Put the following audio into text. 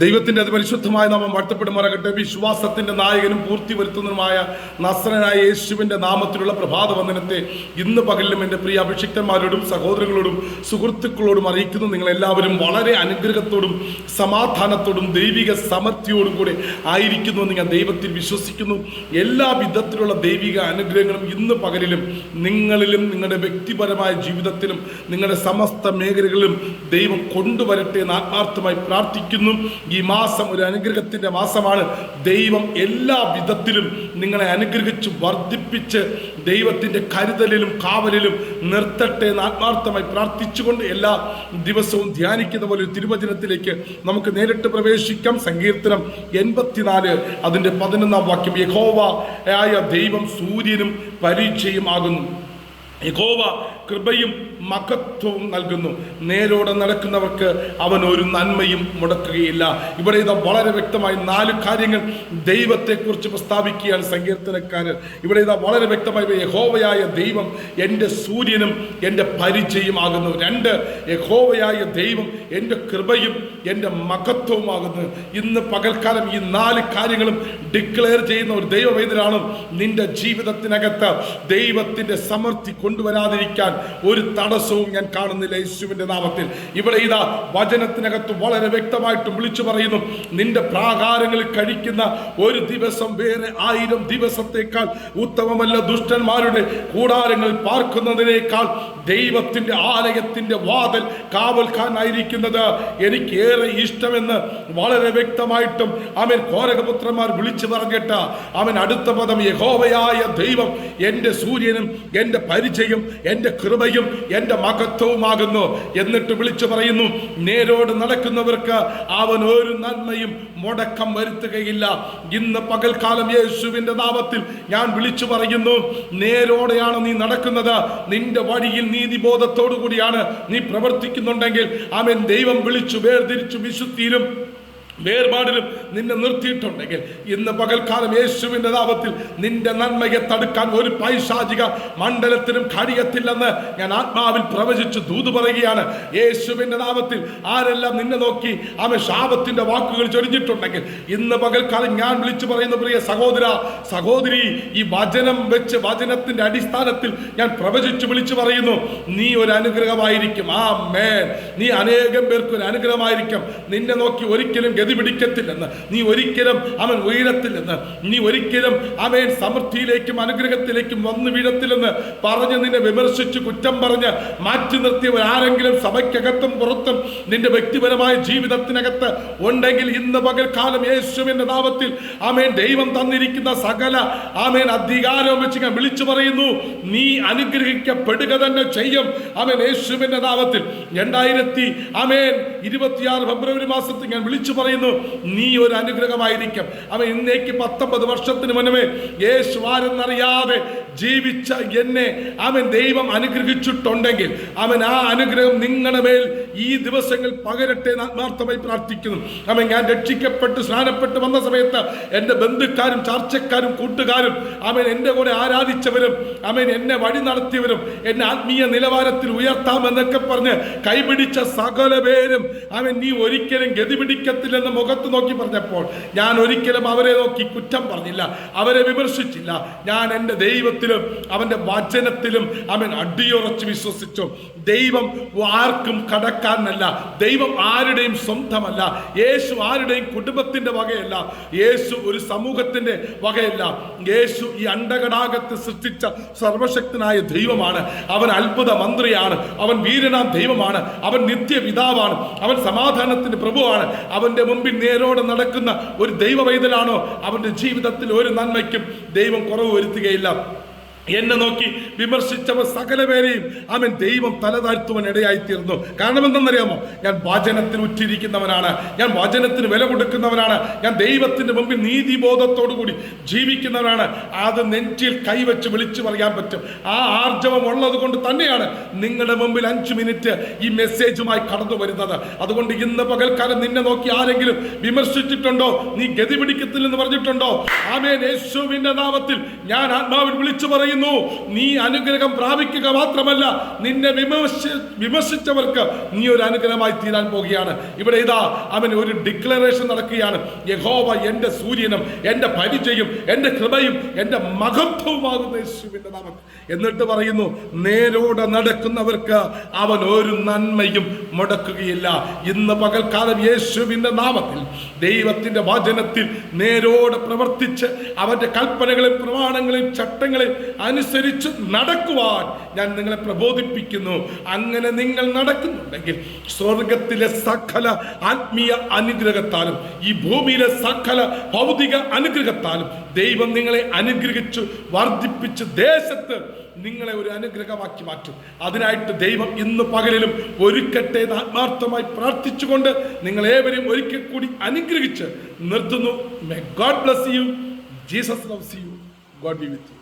ദൈവത്തിന്റെ അതിപരിശുദ്ധമായ നാമം വാഴ്ത്തപ്പെടുമാറാകട്ടെ. വിശ്വാസത്തിന്റെ നായകനും പൂർത്തി വരുത്തുന്നതുമായ നസ്രനായ യേശുവിന്റെ നാമത്തിലുള്ള പ്രഭാത വന്ദനത്തെ ഇന്ന് പകലിലും എന്റെ പ്രിയ അഭിഷിക്തന്മാരോടും സഹോദരങ്ങളോടും സുഹൃത്തുക്കളോടും അറിയിക്കുന്നു. നിങ്ങളെല്ലാവരും വളരെ അനുഗ്രഹത്തോടും സമാധാനത്തോടും ദൈവിക സമൃദ്ധിയോടും കൂടെ ആയിരിക്കുന്നു എന്ന് ഞാൻ ദൈവത്തിൽ വിശ്വസിക്കുന്നു. എല്ലാ വിധത്തിലുള്ള ദൈവിക അനുഗ്രഹങ്ങളും ഇന്ന് പകലിലും നിങ്ങളിലും നിങ്ങളുടെ വ്യക്തിപരമായ ജീവിതത്തിലും നിങ്ങളുടെ സമസ്ത മേഖലകളിലും ദൈവം കൊണ്ടുവരട്ടെ എന്ന് ആത്മാർത്ഥമായി പ്രാർത്ഥിക്കുന്നു. ഈ മാസം ഒരു അനുഗ്രഹത്തിന്റെ മാസമാണ്. ദൈവം എല്ലാ വിധത്തിലും നിങ്ങളെ അനുഗ്രഹിച്ച് വർദ്ധിപ്പിച്ച് ദൈവത്തിന്റെ കരുതലിലും കാവലിലും നിർത്തട്ടെ എന്ന് ആത്മാർത്ഥമായി പ്രാർത്ഥിച്ചുകൊണ്ട് എല്ലാ ദിവസവും ധ്യാനിക്കുന്ന പോലെ ഒരു തിരുവചനത്തിലേക്ക് നമുക്ക് നേരിട്ട് പ്രവേശിക്കാം. സങ്കീർത്തനം എൺപത്തിനാല് അതിന്റെ പതിനൊന്നാം വാക്യം. യഹോവ ആയ ദൈവം സൂര്യനും പരീക്ഷയും ആകുന്നു. യഹോവ കൃപയും മഹത്വവും നൽകുന്നു. നേരോടെ നടക്കുന്നവർക്ക് അവൻ ഒരു നന്മയും മുടക്കുകയില്ല. ഇവിടെ ഇത് വളരെ വ്യക്തമായി നാല് കാര്യങ്ങൾ ദൈവത്തെക്കുറിച്ച് പ്രസ്താവിക്കുകയാണ് സങ്കീർത്തനക്കാരൻ. ഇവിടെ ഇത് വളരെ വ്യക്തമായി യഹോവയായ ദൈവം എന്റെ സൂര്യനും എന്റെ പരിചയമാകുന്നു രണ്ട് യഹോവയായ ദൈവം എന്റെ കൃപയും എന്റെ മഹത്വവുമാകുന്നു. ഇന്ന് പകൽക്കാലം ഈ നാല് കാര്യങ്ങളും ഡിക്ലെയർ ചെയ്യുന്ന ഒരു ദൈവവേദനാണ് നിന്റെ ജീവിതത്തിനകത്ത് ദൈവത്തിന്റെ സമൃദ്ധി കൊണ്ടുവരാതിരിക്കാൻ ഒരു തടസ്സവും ഞാൻ കാണുന്നില്ല യേശുവിന്റെ നാമത്തിൽ. ഇവിടെ ഇതാ വചനത്തിനകത്ത് വളരെ വ്യക്തമായിട്ടും വിളിച്ചു പറയുന്നു നിന്റെ പ്രാകാരങ്ങളിൽ കഴിക്കുന്ന ഒരു ദിവസം വേറെ ആയിരം ദിവസത്തേക്കാൾ ഉത്തമമല്ല ദുഷ്ടന്മാരുടെ കൂടാരങ്ങളിൽ പാർക്കുന്നതിനേക്കാൾ ദൈവത്തിന്റെ ആലയത്തിന്റെ വാതിൽ കാവൽക്കാനായിരിക്കുന്നത് എനിക്കേറെ ഇഷ്ടമെന്ന് വളരെ വ്യക്തമായിട്ടും അവൻ കോരകപുത്രന്മാർ വിളിച്ചു പറഞ്ഞിട്ട് അവൻ അടുത്ത പദം യഹോവയായ ദൈവം എന്റെ സൂര്യനും എന്റെ പരിചയം എന്റെ കൃപയും എന്റെ മഹത്വവുമാകുന്നു എന്നിട്ട് വിളിച്ചു പറയുന്നു നേരോട് നടക്കുന്നവർക്ക് അവൻ ഒരു നന്മയും മുടക്കം വരുത്തുകയില്ല. ഇന്ന് പകൽക്കാലം യേശുവിന്റെ നാമത്തിൽ ഞാൻ വിളിച്ചു പറയുന്നു നേരോടെയാണ് നീ നടക്കുന്നത്. നിന്റെ വഴിയിൽ നീതിബോധത്തോടു കൂടിയാണ് നീ പ്രവർത്തിക്കുന്നുണ്ടെങ്കിൽ അവൻ ദൈവം വിളിച്ചു വേർതിരിച്ചു വിശുദ്ധിയിലും വേർപാടിലും നിന്നെ നിർത്തിയിട്ടുണ്ടെങ്കിൽ ഇന്ന് പകൽക്കാലം യേശുവിന്റെ നാമത്തിൽ നിന്റെ നന്മയെ തടുക്കാൻ ഒരു പൈശാചിക മണ്ഡലത്തിനും കഴിയത്തില്ലെന്ന് ഞാൻ ആത്മാവിൽ പ്രവചിച്ച് ദൂത് പറയുകയാണ്. യേശുവിന്റെ നാമത്തിൽ ആരെല്ലാം നിന്നെ നോക്കി അവൻ ശാപത്തിന്റെ വാക്കുകൾ ചൊരിഞ്ഞിട്ടുണ്ടെങ്കിൽ ഇന്ന് പകൽക്കാലം ഞാൻ വിളിച്ചു പറയുന്ന പ്രിയ സഹോദര സഹോദരി ഈ വചനം വെച്ച് വചനത്തിന്റെ അടിസ്ഥാനത്തിൽ ഞാൻ പ്രവചിച്ച് വിളിച്ചു പറയുന്നു. നീ ഒരു അനുഗ്രഹമായിരിക്കും. ആ മേൻ നീ അനേകം പേർക്ക് ഒരു അനുഗ്രഹമായിരിക്കും. നിന്നെ നോക്കി ഒരിക്കലും ഗതി പിടിക്കത്തില്ലെന്ന്. നീ ഒരിക്കലും അവൻ ഉയരത്തില്ലെന്ന്. നീ ഒരിക്കലും അവൻ സമൃദ്ധിയിലേക്കും അനുഗ്രഹത്തിലേക്കും വന്നു വീഴത്തില്ലെന്ന് പറഞ്ഞ് നിന്നെ വിമർശിച്ച് കുറ്റം പറഞ്ഞ് മാറ്റി നിർത്തിയവർ ആരെങ്കിലും സഭയ്ക്കകത്തും പുറത്തും നിന്റെ വ്യക്തിപരമായ ജീവിതത്തിനകത്ത് ഉണ്ടെങ്കിൽ ഇന്ന് പകൽക്കാലം യേശുവിന്റെ നാമത്തിൽ ആമേൻ ദൈവം തന്നിരിക്കുന്ന സകല ആമേൻ അധികാരവും വെച്ച് ഞാൻ വിളിച്ചു പറയുന്നു. നീ അനുഗ്രഹിക്കപ്പെടുക തന്നെ ചെയ്യും. ആമേൻ യേശുവിന്റെ നാമത്തിൽ രണ്ടായിരത്തി ആമേൻ ഇരുപത്തിയാറ് ഫെബ്രുവരി മാസത്തിൽ ഞാൻ വിളിച്ചു പറയുന്നു നീ ഒരു അനുഗ്രഹമായിരിക്കും. അവൻ ഇന്നേക്ക് പത്തൊമ്പത് വർഷത്തിന് മുന്നമേ യേശു ആരെന്നറിയാതെ ജീവിച്ച എന്നെ അവൻ ദൈവം അനുഗ്രഹിച്ചിട്ടുണ്ടെങ്കിൽ അവൻ ആ അനുഗ്രഹം നിങ്ങളുടെ മേൽ ഈ ദിവസങ്ങൾ പകരട്ടെ ആത്മാർത്ഥമായി പ്രാർത്ഥിക്കുന്നു. അവൻ ഞാൻ രക്ഷിക്കപ്പെട്ട് സ്നാനപ്പെട്ട് വന്ന സമയത്ത് എന്റെ ബന്ധുക്കാരും ചർച്ചക്കാരും കൂട്ടുകാരും അവൻ എന്റെ കൂടെ ആരാധിച്ചവരും അവൻ എന്നെ വഴി നടത്തിയവരും എന്നെ ആത്മീയ നിലവാരത്തിൽ ഉയർത്താമെന്നൊക്കെ പറഞ്ഞ് കൈപിടിച്ച സകല പേരും അവൻ നീ ഒരിക്കലും ഗതി പിടിക്കത്തില്ലെന്ന് മുഖത്ത് നോക്കി പറഞ്ഞപ്പോൾ ഞാൻ ഒരിക്കലും അവരെ നോക്കി കുറ്റം പറഞ്ഞില്ല അവരെ വിമർശിച്ചില്ല. ഞാൻ എന്റെ ദൈവത്തിലും അവന്റെ വചനത്തിലും അവൻ അടിയുറച്ച് വിശ്വസിച്ചു. ദൈവം ആർക്കും കടക്കാനല്ല ദൈവം ആരുടെയും സ്വന്തമല്ല യേശു ആരുടെയും കുടുംബത്തിന്റെ വകയല്ല യേശു ഒരു സമൂഹത്തിന്റെ വകയല്ല. യേശു ഈ അണ്ടകടാകത്ത് സൃഷ്ടിച്ച സർവശക്തനായ ദൈവമാണ്. അവൻ അത്ഭുത മന്ത്രിയാണ് അവൻ വീരനാം ദൈവമാണ് അവൻ നിത്യപിതാവാണ് അവൻ സമാധാനത്തിന്റെ പ്രഭുവാണ് അവന്റെ മുമ്പിൽ നേരോടെ നടക്കുന്ന ഒരു ദൈവവൈതലാണോ അവന്റെ ജീവിതത്തിൽ ഒരു നന്മയ്ക്കും ദൈവം കുറവ് വരുത്തുകയില്ല. എന്നെ നോക്കി വിമർശിച്ചവ സകല പേരെയും അവൻ ദൈവം തലതാഴ്ത്തുവാൻ ഇടയായിത്തീർന്നു. കാരണം എന്തെന്നറിയാമോ ഞാൻ വചനത്തിൽ ഉറ്റിരിക്കുന്നവനാണ് ഞാൻ വചനത്തിന് വില കൊടുക്കുന്നവനാണ്. ഞാൻ ദൈവത്തിന്റെ മുമ്പിൽ നീതിബോധത്തോടു കൂടി ജീവിക്കുന്നവനാണ്. അത് നെഞ്ചിൽ കൈവച്ച് വിളിച്ചു പറയാൻ പറ്റും. ആ ആർജവം ഉള്ളത് കൊണ്ട് തന്നെയാണ് നിങ്ങളുടെ മുമ്പിൽ അഞ്ച് മിനിറ്റ് ഈ മെസ്സേജുമായി കടന്നു വരുന്നത്. അതുകൊണ്ട് ഇന്ന് പകൽക്കാലം നിന്നെ നോക്കി ആരെങ്കിലും വിമർശിച്ചിട്ടുണ്ടോ? നീ ഗതി പിടിക്കത്തില്ലെന്ന് പറഞ്ഞിട്ടുണ്ടോ? ആമേൻ. യേശുവിന്റെ നാമത്തിൽ ഞാൻ ആത്മാവിൽ വിളിച്ചു പറയുന്നു. പറയുന്നു നീ അനുഗ്രഹം പ്രാപിക്കുക മാത്രമല്ല നിന്നെ വിമർശി വിമർശിച്ചവർക്ക് നീ ഒരു അനുഗ്രഹമായി തീരാൻ പോകുകയാണ്. ഇവിടെ ഇതാ അവൻ ഒരു ഡിക്ലറേഷൻ നടക്കുകയാണ്. യഹോവ എന്റെ സൂര്യനും എന്റെ പരിചയം എന്റെ കൃപയും എന്റെ മഹത്വവുമാകുന്ന യേശുവിന്റെ നാമം എന്നിട്ട് പറയുന്നു നേരോടെ നടക്കുന്നവർക്ക് അവൻ ഒരു നന്മയും മുടക്കുകയില്ല. ഇന്ന് പകൽക്കാലം യേശുവിന്റെ നാമത്തിൽ ദൈവത്തിന്റെ വചനത്തിൽ നേരോടെ പ്രവർത്തിച്ച് അവന്റെ കൽപ്പനകളെയും പ്രമാണങ്ങളെയും ചട്ടങ്ങളെയും അനുസരിച്ച് നടക്കുവാൻ ഞാൻ നിങ്ങളെ പ്രബോധിപ്പിക്കുന്നു. അങ്ങനെ നിങ്ങൾ നടക്കുന്നുണ്ടെങ്കിൽ സ്വർഗത്തിലെ സകല ആത്മീയ അനുഗ്രഹത്താലും ഈ ഭൂമിയിലെ സകല ഭൗതിക അനുഗ്രഹത്താലും ദൈവം നിങ്ങളെ അനുഗ്രഹിച്ചു വർദ്ധിപ്പിച്ച് ദേശത്ത് നിങ്ങളെ ഒരു അനുഗ്രഹമാക്കി മാറ്റും. അതിനായിട്ട് ദൈവം ഇന്ന് പകലിലും ഒരുക്കട്ടെ ആത്മാർത്ഥമായി പ്രാർത്ഥിച്ചുകൊണ്ട് നിങ്ങൾ ഏവരും ഒരിക്കൽ കൂടി അനുഗ്രഹിച്ച് നിർത്തുന്നു. May God bless you Jesus loves you God be with you